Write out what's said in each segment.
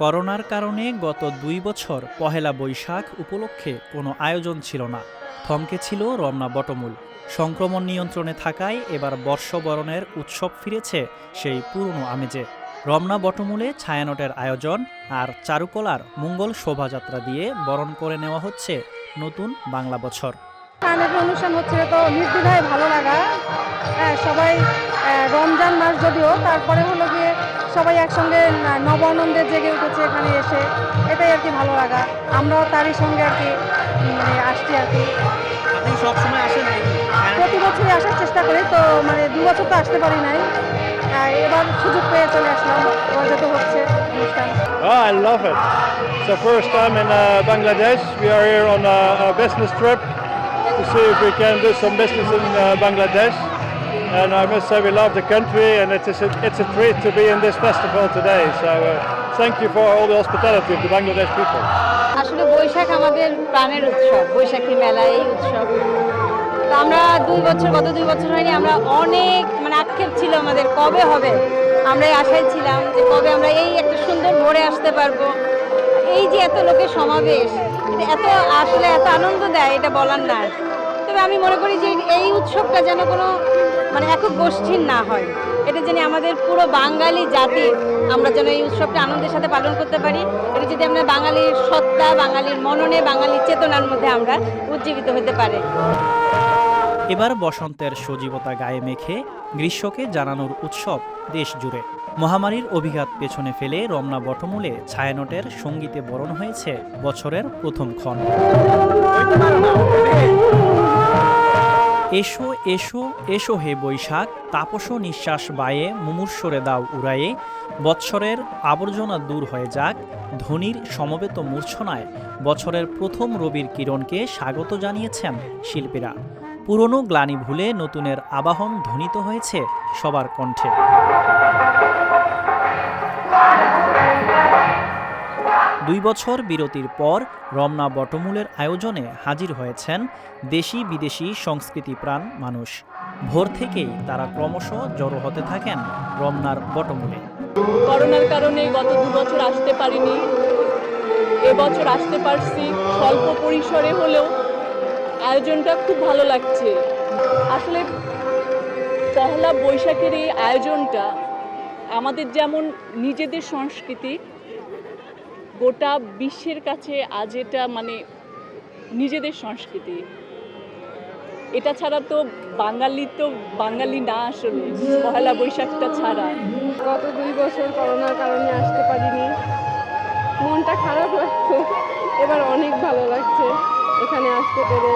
করোনার কারণে গত দুই বছর পহেলা বৈশাখ উপলক্ষে কোনো আয়োজন ছিল না। থমকে ছিল রমনা বটমূল। সংক্রমণ নিয়ন্ত্রণে থাকায় এবার বর্ষবরণের উৎসব ফিরেছে সেই পুরনো আমেজে। রমনা বটমূলে ছায়ানটের আয়োজন আর চারুকলার মঙ্গল শোভাযাত্রা দিয়ে বরণ করে নেওয়া হচ্ছে নতুন বাংলা বছর। অনুষ্ঠান হচ্ছে তো ভালো লাগা। হ্যাঁ সবাই রমজান মাস যদিও, তারপরে হলো গিয়ে সবাই একসঙ্গে না- নব আনন্দে জেগে উঠেছে এখানে এসে এটাই আর কি ভালো লাগা আমরাও তারই সঙ্গে আর কি মানে আসছি আর কি সবসময় আসেন প্রতি বছরই আসার চেষ্টা করি তো মানে দু বছর তো আসতে পারি নাই এবার সুযোগ পেয়ে চলে আসলাম এবার যত হচ্ছে অনুষ্ঠান Oh, I love it. It's the first time in uh, Bangladesh. We are here on a, a business trip to see if we can do some business in uh, Bangladesh. And I must say we love the country and it is a, it's a treat to be in this festival today. So uh, thank you for all the hospitality of the Bangladesh people. আসলে বৈশাখ আমাদের প্রাণের উৎসব বৈশাখী মেলা এই উৎসব তো আমরা দুই বছর গত দুই বছর হয়নি আমরা অনেক মানে আক্ষেপ ছিল আমাদের কবে হবে আমরা আশায় ছিলাম যে কবে আমরা এই একটা সুন্দর ভোরে আসতে পারব এই যে এত লোকের সমাবেশ এত আসলে এত আনন্দ দেয় এটা বলার না আমি মনে করি যে এই উৎসবটা যেন কোনো মানে একক গোষ্ঠীর না হয়। এটা যেন আমাদের পুরো বাঙালি জাতি, আমরা যেন এই উৎসবটা আনন্দের সাথে পালন করতে পারি। এটা যদি আমরা বাঙালির সত্তা, বাঙালির মননে, বাঙালির চেতনার মধ্যে আমরা উজ্জীবিত হতে পারে। এবার বসন্তের সজীবতা গায়ে মেখে গ্রীষ্মকে জানানোর উৎসব দেশ জুড়ে মহামারীর অভিঘাত পেছনে ফেলে রমনা বটমূলে ছায়ানটের সঙ্গীতে বরণ হয়েছে বছরের প্রথম ক্ষণ। এসো এসো এসো হে বৈশাখ, তাপস নিঃশ্বাস বায়ে মুমূর্ষরে দাও উড়ায়ে। বৎসরের আবর্জনা দূর হয়ে যাক, ধনির সমবেত মূর্ছনায়। বছরের প্রথম রবির কিরণকে স্বাগত জানিয়েছেন শিল্পীরা। পুরনো গ্লানি ভুলে নতুনের আবাহন ধ্বনিত হয়েছে সবার কণ্ঠে। দুই বছর বিরতির পর রমনা বটমূলের আয়োজনে হাজির হয়েছেন দেশি বিদেশি সংস্কৃতি প্রাণ মানুষ। ভোর থেকেই তারা ক্রমশ জড়ো হতে থাকেন রমনার বটমূলে। করোনার কারণে গত দু বছর আসতে পারিনি। এবছর আসতে পারছি স্বল্প পরিসরে হলেও আয়োজনটা খুব ভালো লাগছে। আসলে পহলা বৈশাখের এই আয়োজনটা আমাদের যেমন নিজেদের সংস্কৃতি গোটা বিশ্বের কাছে আজ এটা মানে নিজেদের সংস্কৃতি। এটা ছাড়া তো বাঙালি তো বাঙালি না আসলে পহেলা বৈশাখটা ছাড়া। গত দুই বছর করোনার কারণে আসতে পারিনি। মনটা খারাপ লাগতো এবার অনেক ভালো লাগছে এখানে আসতে পেরে।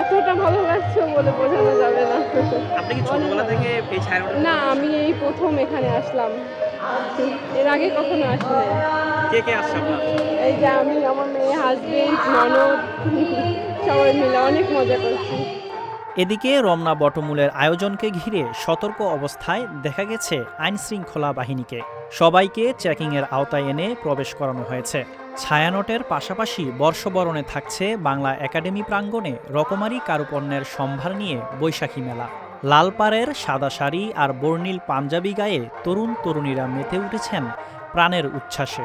এতটা ভালো লাগছে বলে বোঝানো যাবে না। আপনি কি ছোটবেলা থেকে এই না আমি এই প্রথম এখানে আসলাম। এর আগে কখনো আসি নাই কে কে আসছে আপনার? এই যে আমি আমার মেয়ে হাজবেন্ড ননদ সবাই মিলে অনেক মজা করছি। এদিকে রমনা বটমূলের আয়োজনকে ঘিরে সতর্ক অবস্থায় দেখা গেছে আইন শৃঙ্খলা বাহিনীকে। সবাইকে চেকিংয়ের আওতায় এনে প্রবেশ করানো হয়েছে। ছায়ানটের পাশাপাশি বর্ষবরণে থাকছে বাংলা একাডেমি প্রাঙ্গণে রকমারি কারুপণ্যের সম্ভার নিয়ে বৈশাখী মেলা। লালপাড়ের সাদা শাড়ি আর বর্ণিল পাঞ্জাবি গায়ে তরুণ তরুণীরা মেতে উঠেছেন প্রাণের উচ্ছ্বাসে।